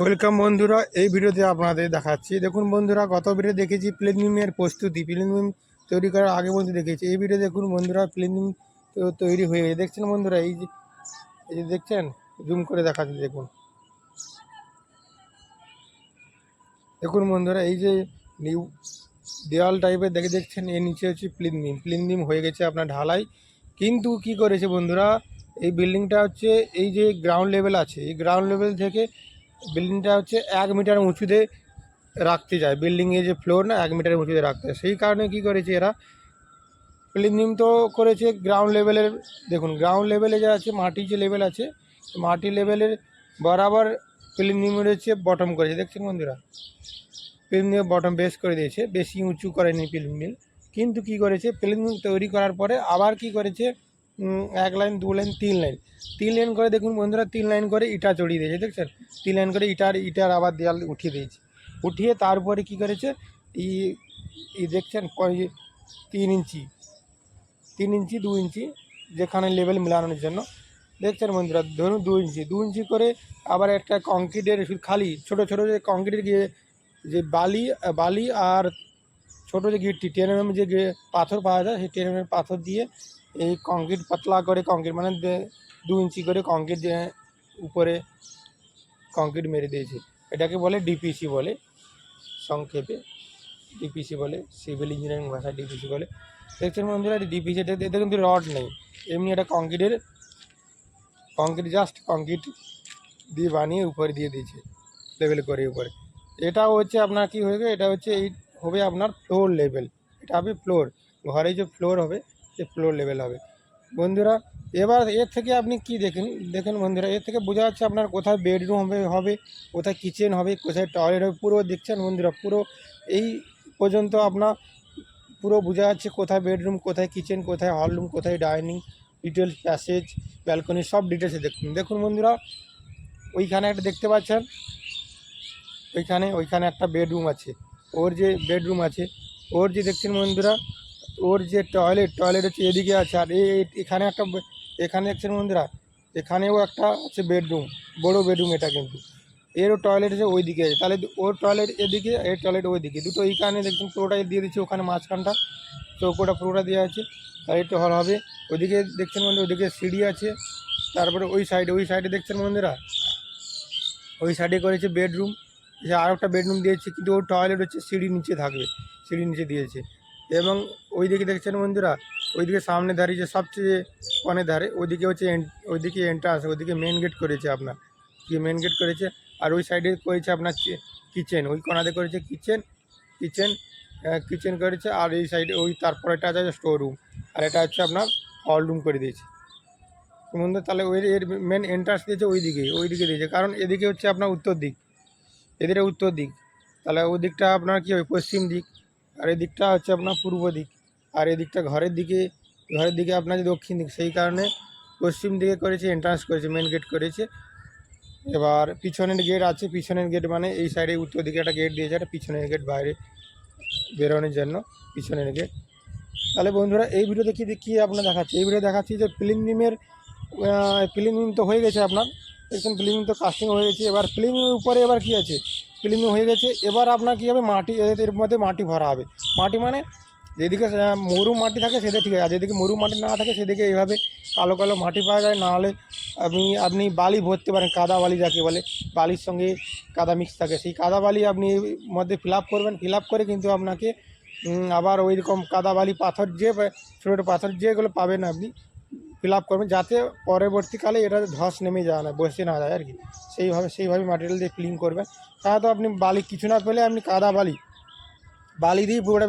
Welcome বন্ধুরা, এই ভিডিওতে আপনাদের দেখাচ্ছি। দেখুন বন্ধুরা, গত ভিডিও দেখেছি প্লেনিমের প্রস্তুতি প্লেনিম তৈরি করার আগে পর্যন্ত দেখেছি। এই ভিডিও দেখুন বন্ধুরা প্লেনিম তৈরি হয়ে গেছে। দেখছেন বন্ধুরা, এই যে এই যে দেখছেন? জুম করে দেখাচ্ছি, দেখুন। দেখুন বন্ধুরা, এই যে নিউ দেওয়াল টাইপের দেখে দেখছেন, এর নিচে হচ্ছে প্লিনবিম প্লিনবিম হয়ে গেছে আপনার ঢালাই। কিন্তু কি করেছে বন্ধুরা, এই বিল্ডিংটা হচ্ছে, এই যে গ্রাউন্ড লেভেল আছে, এই গ্রাউন্ড লেভেল থেকে বিল্ডিংটা হচ্ছে এক মিটার উঁচুতে রাখতে যায়। বিল্ডিংয়ে যে ফ্লোর না, এক মিটার উঁচুতে রাখতে হয় সেই কারণে কি করেছে এরা? প্লিনিম তো করেছে গ্রাউন্ড লেভেলের দেখুন গ্রাউন্ড লেভেলে যা আছে মাটির যে লেভেল আছে, মাটি লেভেলের বরাবর প্লিনিম রয়েছে বটম করেছে। দেখছেন বন্ধুরা? প্লিনিম বটম বেস করে দিয়েছে, বেশি উঁচু করেনি প্লিনিম কিন্তু কি করেছে? প্লিনিম তৈরি করার পরে আবার কি করেছে? এক লাইন, দু লাইন, তিন লাইন। তিন লাইন করে দেখুন বন্ধুরা, তিন লাইন করে ইটা চড়িয়ে দিয়েছে, দেখছেন? তিন লাইন করে ইটার ইটার আবার দেয়াল উঠিয়ে দিয়েছে। উঠিয়ে তারপরে কি করেছে? ই দেখছেন তিন ইঞ্চি তিন ইঞ্চি, দু ইঞ্চি, যেখানে লেভেল মেলানোর জন্য। দেখছেন বন্ধুরা, ধরুন দু ইঞ্চি দু ইঞ্চি করে আবার একটা কংক্রিটের খালি, ছোট ছোট যে কংক্রিটের গিয়ে, যে বালি বালি আর ছোট যে গিটটি টেন এম যে পাথর পাওয়া যায়, সেই টেন এম পাথর দিয়ে এই কংক্রিট পাতলা করে কংক্রিট মানে দু ইঞ্চি করে কংক্রিট উপরে কংক্রিট মেরে দিয়েছে। এটাকে বলে ডিপিসি বলে, সংক্ষেপে ডিপিসি বলে সিভিল ইঞ্জিনিয়ারিং ভাষায় ডিপিসি বলে। দেখছেন বন্ধুরা ডিপিসি এতে এতে কিন্তু রড নেই। এমনি একটা কংক্রিটের কংক্রিট জাস্ট কংক্রিট দিয়ে বানিয়ে উপরে দিয়ে দিয়েছে লেভেল করে উপরে। এটা হচ্ছে আপনার কি হবে এটা হচ্ছে এই, হবে আপনার ফ্লোর লেভেল এটা হবে ফ্লোর ঘরে যে ফ্লোর হবে সে ফ্লোর লেভেল হবে। বন্ধুরা, এবার এর থেকে আপনি কি দেখেন? দেখেন বন্ধুরা, এর থেকে বোঝা যাচ্ছে আপনার কোথায় বেডরুম হবে হবে, কোথায় কিচেন হবে, কোথায় টয়লেট হবে, পুরো দেখছেন বন্ধুরা, পুরো এই পর্যন্ত আপনার পুরো বোঝা যাচ্ছে কোথায় বেডরুম কোথায় কিচেন কোথায় হলরুম কোথায় ডাইনিং ডিটেলস প্যাসেজ ব্যালকনি সব ডিটেলসে দেখুন। দেখুন বন্ধুরা, ওইখানে একটা দেখতে পাচ্ছেন, ওইখানে ওইখানে একটা বেডরুম আছে। ওর যে বেডরুম আছে, ওর যে দেখছেন বন্ধুরা ওর যে টয়লেট টয়লেট হচ্ছে এদিকে আছে, আর এখানে একটা এখানে দেখছেন বন্ধুরা এখানেও একটা আছে বেডরুম, বড় বেডরুম এটা কিন্তু। এরও টয়লেট আছে ওই দিকে আছে, তাহলে ওর টয়লেট এদিকে, এর টয়লেট ওই দিকে দুটো এইখানে দেখছেন পুরোটাই দিয়ে দিচ্ছে ওখানে মাঝখানটা, চৌকোটা পুরোটা দেওয়া আছে টয়লেটটা হল হবে, ওইদিকে দেখছেন বন্ধু ওইদিকে সিঁড়ি আছে, তারপরে ওই সাইডে ওই সাইডে দেখছেন বন্ধুরা ওই সাইডে করেছে বেডরুম আর একটা বেডরুম দিয়েছে, কিন্তু ওর টয়লেট হচ্ছে সিঁড়ি নিচে থাকবে, সিঁড়ি নিচে দিয়েছে। এবং ওইদিকে দেখছেন বন্ধুরা, ওইদিকে সামনে দাঁড়িয়েছে সবচেয়ে কনে ধারে, ওইদিকে হচ্ছে ওইদিকে এন্ট্রান্স ওইদিকে মেন গেট করেছে আপনার। কি মেন গেট করেছে? আর ওই সাইডে করেছে আপনার কিচেন ওই কোনাতে করেছে কিচেন কিচেন কিচেন করেছে, আর এই সাইডে ওই তারপরে এটা আছে স্টোর রুম আর এটা হচ্ছে আপনার হল রুম করে দিয়েছে। বন্ধু, তাহলে ওই এর মেন এন্ট্রান্স দিয়েছে ওই দিকে ওই দিকে দিয়েছে। কারণ এদিকে হচ্ছে আপনার উত্তর দিক, এদিকে উত্তর দিক। তাহলে ওই দিকটা আপনার কী হবে? পশ্চিম দিক। আর এই দিকটা হচ্ছে আপনার পূর্ব দিক। আর এদিকটা ঘরের দিকে ঘরের দিকে আপনার যে দক্ষিণ দিক, সেই কারণে পশ্চিম দিকে করেছে এন্ট্রান্স করেছে মেন গেট করেছে। এবার পিছনের গেট আছে, পিছনের গেট মানে এই সাইডে উত্তর দিকে একটা গেট দিয়েছে, একটা পিছনের গেট বাইরে বেরোনোর জন্য পিছনের গেট তাহলে বন্ধুরা, এই ভিডিওতে কী কী আপনার দেখাচ্ছি। এই ভিডিও দেখাচ্ছি যে ফিলিমিমের ফিলিমিম তো হয়ে গেছে আপনার। দেখছেন ফিলিমিম তো কাস্টিং হয়ে গেছে। এবার ফিলিমিমের উপরে এবার কী আছে? ফিলিমিম হয়ে গেছে। এবার আপনার কী হবে? মাটি এর মধ্যে মাটি ভরা হবে। মাটি মানে যেদিকে মরু মাটি থাকে, সেদিকে ঠিক আছে। আর যেদিকে মরু মাটি না থাকে, সেদিকে এইভাবে কালো কালো মাটি পাওয়া যায়। না হলে আপনি আপনি বালি ভরতে পারেন, কাদা বালি যাকে বলে। বালির সঙ্গে কাদা মিক্স থাকে। সেই কাদা বালি আপনি এর মধ্যে ফিল করবেন। ফিল করে কিন্তু আপনাকে আবার ওই রকম কাদা বালি পাথর যে ছোটো ছোটো পাথর যেগুলো পাবেন আপনি ফিল আপ করবেন যাতে পরবর্তীকালে এটা ধস নেমে যাওয়া না, বসে না যায় আর কি। সেইভাবে সেইভাবে ম্যাটেরিয়াল দিয়ে ক্লিন করবেন। তো আপনি বালি, কিছু না পেলে আপনি কাদা বালি বালি দিয়ে পুরোটা,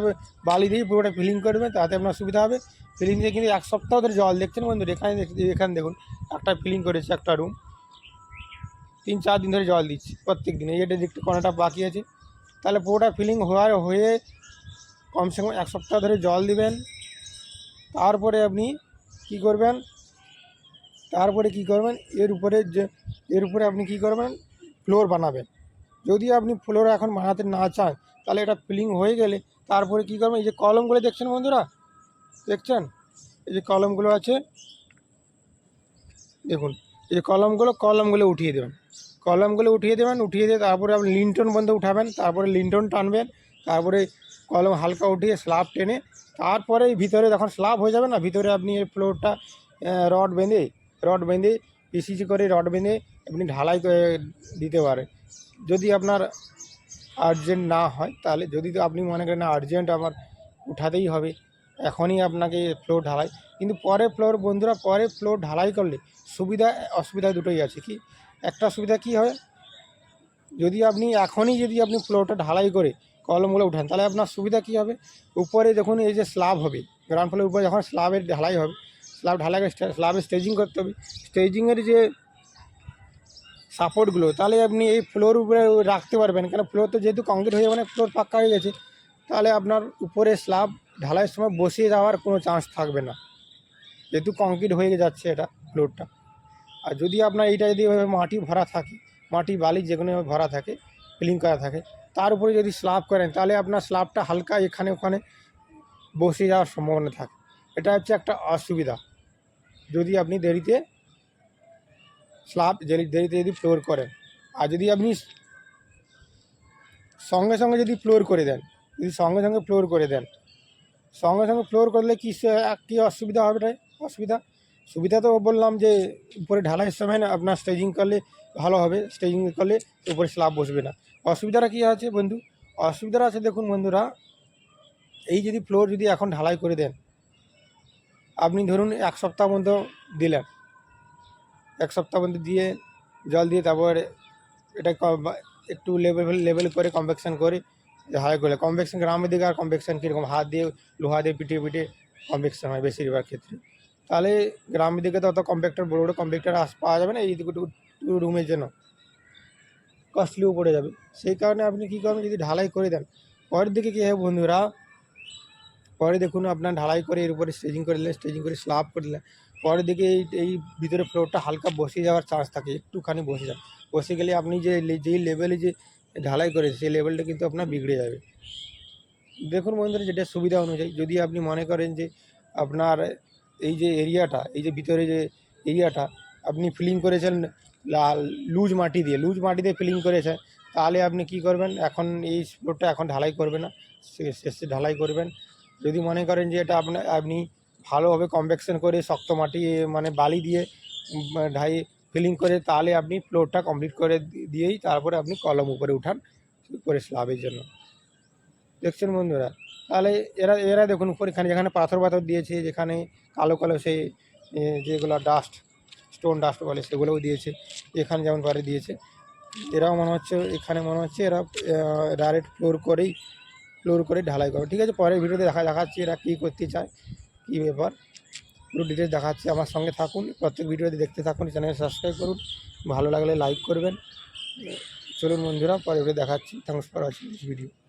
বালি দিয়ে পুরোটা ফিলিং করবেন, তাতে আপনার সুবিধা হবে। ফিলিং দিয়ে কিন্তু এক সপ্তাহ ধরে জল দেখছেন বন্ধু এখানে এখানে দেখুন, একটা ফিলিং করেছে একটা রুম তিন চার দিন ধরে জল দিচ্ছি প্রত্যেক দিন এইটা দেখতে কোনোটা বাকি আছে। তাহলে পুরোটা ফিলিং হওয়ার হয়ে কমসে কম এক সপ্তাহ ধরে জল দিবেন। তারপরে আপনি কি করবেন? তারপরে কি করবেন? এর উপরে যে, এর উপরে আপনি কি করবেন? ফ্লোর বানাবেন। যদি আপনি ফ্লোর এখন বানাতে না চান, তাহলে এটা ফিলিং হয়ে গেলে তারপরে কি করবেন? এই যে কলমগুলো দেখছেন বন্ধুরা? দেখছেন? এই যে কলমগুলো আছে, দেখুন। এই যে কলমগুলো কলমগুলো উঠিয়ে দেবেন। কলমগুলো উঠিয়ে দেবেন, উঠিয়ে দিয়ে তারপরে আপনি লিন্টন বন্ধ উঠাবেন, তারপরে লিন্টন টানবেন, তারপরে কলম হালকা উঠিয়ে স্ল্যাব টেনে তারপরে ভিতরে যখন স্ল্যাব হয়ে যাবে না, ভিতরে আপনি এই ফ্লোরটা রড বেঁধে রড বেঁধে পিসিসি করে রড বেঁধে আপনি ঢালাই দিতে পারেন। যদি আপনার আর্জেন্ট না হয়, তাহলে যদি তো আপনি মনে করেন আর্জেন্ট আমার উঠাতেই হবে, এখনই আপনাকে ফ্লোর ঢালাই। কিন্তু পরে ফ্লোর বন্ধুরা পরে ফ্লোর ঢালাই করলে সুবিধা, অসুবিধা দুটোই আছে। কি? একটা সুবিধা কি হয়? যদি আপনি, এখনই যদি আপনি ফ্লোরটা ঢালাই করে কলমগুলো উঠান। তাহলে আপনার সুবিধা কী হবে? উপরে দেখুন এই যে স্ল্যাব হবে। গ্রাউন্ড ফ্লোরের উপরে যখন স্ল্যাবের ঢালাই হবে স্ল্যাব ঢালাই স্ল্যাবে স্টেজিং করতে হবে। স্টেজিংয়ের যে সাপোর্টগুলো তাহলে আপনি এই ফ্লোর উপরে রাখতে পারবেন। কেন? ফ্লোর তো যেহেতু কংক্রিট হয়ে মানে ফ্লোর পাক্কা হয়ে গেছে, তাহলে আপনার উপরে স্ল্যাব ঢালাইয়ের সময় বসিয়ে যাওয়ার কোনো চান্স থাকবে না। যেহেতু কংক্রিট হয়ে যাচ্ছে এটা ফ্লোরটা আর যদি আপনার এইটা যদি মাটি ভরা থাকে, মাটি বালি যে কোনো ভরা থাকে ফিলিং করা থাকে তার উপরে যদি স্ল্যাব করেন, তাহলে আপনার স্ল্যাবটা হালকা এখানে ওখানে বসে যাওয়ার সম্ভাবনা থাকে। এটা হচ্ছে একটা অসুবিধা। যদি আপনি দেরিতে স্ল্যাব দেরি- দেরিতে যদি ফ্লোর করেন, আর যদি আপনি সঙ্গে সঙ্গে যদি ফ্লোর করে দেন, যদি সঙ্গে সঙ্গে ফ্লোর করে দেন, সঙ্গে সঙ্গে ফ্লোর করলে কী কী অসুবিধা হবে? অসুবিধা? সুবিধা তো বললাম যে, উপরে ঢালাইয়ের সময় না, আপনার স্টেজিং করলে ভালো হবে স্টেজিং করলে উপরে স্ল্যাব বসবে না। অসুবিধাটা কী আছে বন্ধু? অসুবিধাটা আছে দেখুন বন্ধুরা, এই যদি ফ্লোর যদি এখন ঢালাই করে দেন, আপনি ধরুন এক সপ্তাহ মতো দিলেন, এক সপ্তাহ মধ্যে দিয়ে জল দিয়ে তারপর এটা একটু লেভেল লেভেল করে কম্প্যাকশন করে ঢালাই করলে কম্প্যাকশন গ্রামের দিকে আর কম্প্যাকশন কীরকম? হাত দিয়ে, লোহা দিয়ে পিটিয়ে পিটিয়ে কম্প্যাকশন হয় বেশিরভাগ ক্ষেত্রে। তাহলে গ্রামের দিকে তো অত কম্প্যাক্টার বড় বড় কম্প্যাক্টার আস পাওয়া যাবে না, এই দিকে রুমের জন্য কস্টলিও পড়ে যাবে। সেই কারণে আপনি কী করবেন যদি ঢালাই করে দেন, পরের দিকে কী হবে বন্ধুরা, পরে দেখুন আপনার ঢালাই করে এর উপরে স্টেজিং করে দিলেন স্টেজিং করে স্ল্যাব করে দিলেন পরের দিকে এই এই ভিতরে ফ্লোরটা হালকা বসে যাওয়ার চান্স থাকে, একটুখানি বসে যাবে বসে গেলে আপনি যে যেই লেভেলে যে ঢালাই করেছে সেই লেভেলটা কিন্তু আপনার বিগড়ে যাবে। দেখুন বন্ধুরা, যেটা সুবিধা অনুযায়ী, যদি আপনি মনে করেন যে আপনার এই যে এরিয়াটা এই যে ভিতরে যে এরিয়াটা আপনি ফিলিং করেছেন লুজ মাটি দিয়ে, লুজ মাটি দিয়ে ফিলিং করেছেন তাহলে আপনি কি করবেন? এখন এই ফ্লোরটা এখন ঢালাই করবে না। শেষে ঢালাই করবেন। যদি মনে করেন যে এটা আপনার আপনি ভালোভাবে কম্প্যাকশন করে শক্ত মাটি মানে বালি দিয়ে ঢাই ফিলিং করে, তাহলে আপনি ফ্লোরটা কমপ্লিট করে দিয়েই তারপরে আপনি কলম উপরে উঠান উপরে স্ল্যাবের জন্য। দেখছেন বন্ধুরা? তাহলে এরা এরা দেখুন উপরে এখানে যেখানে পাথর পাথর দিয়েছে, যেখানে কালো কালো সেই যেগুলো ডাস্ট স্টোন ডাস্ট বলে সেগুলোও দিয়েছে, এখানে যেমন পারে দিয়েছে। এরাও মনে হচ্ছে, এখানে মনে হচ্ছে এরা ডাইরেক্ট ফ্লোর করেই ফ্লোর করে ঢালাই করে ঠিক আছে, পরের ভিডিওতে দেখা, দেখাচ্ছি এরা কী করতে চায়, কী ব্যাপার। পুরো ডিটেলস দেখাচ্ছি, আমার সঙ্গে থাকুন, প্রত্যেক ভিডিওতে দেখতে থাকুন চ্যানেল সাবস্ক্রাইব করুন। ভালো লাগলে লাইক করবেন। চলুন বন্ধুরা পরে ভিডিও দেখাচ্ছি। Thanks for watching this video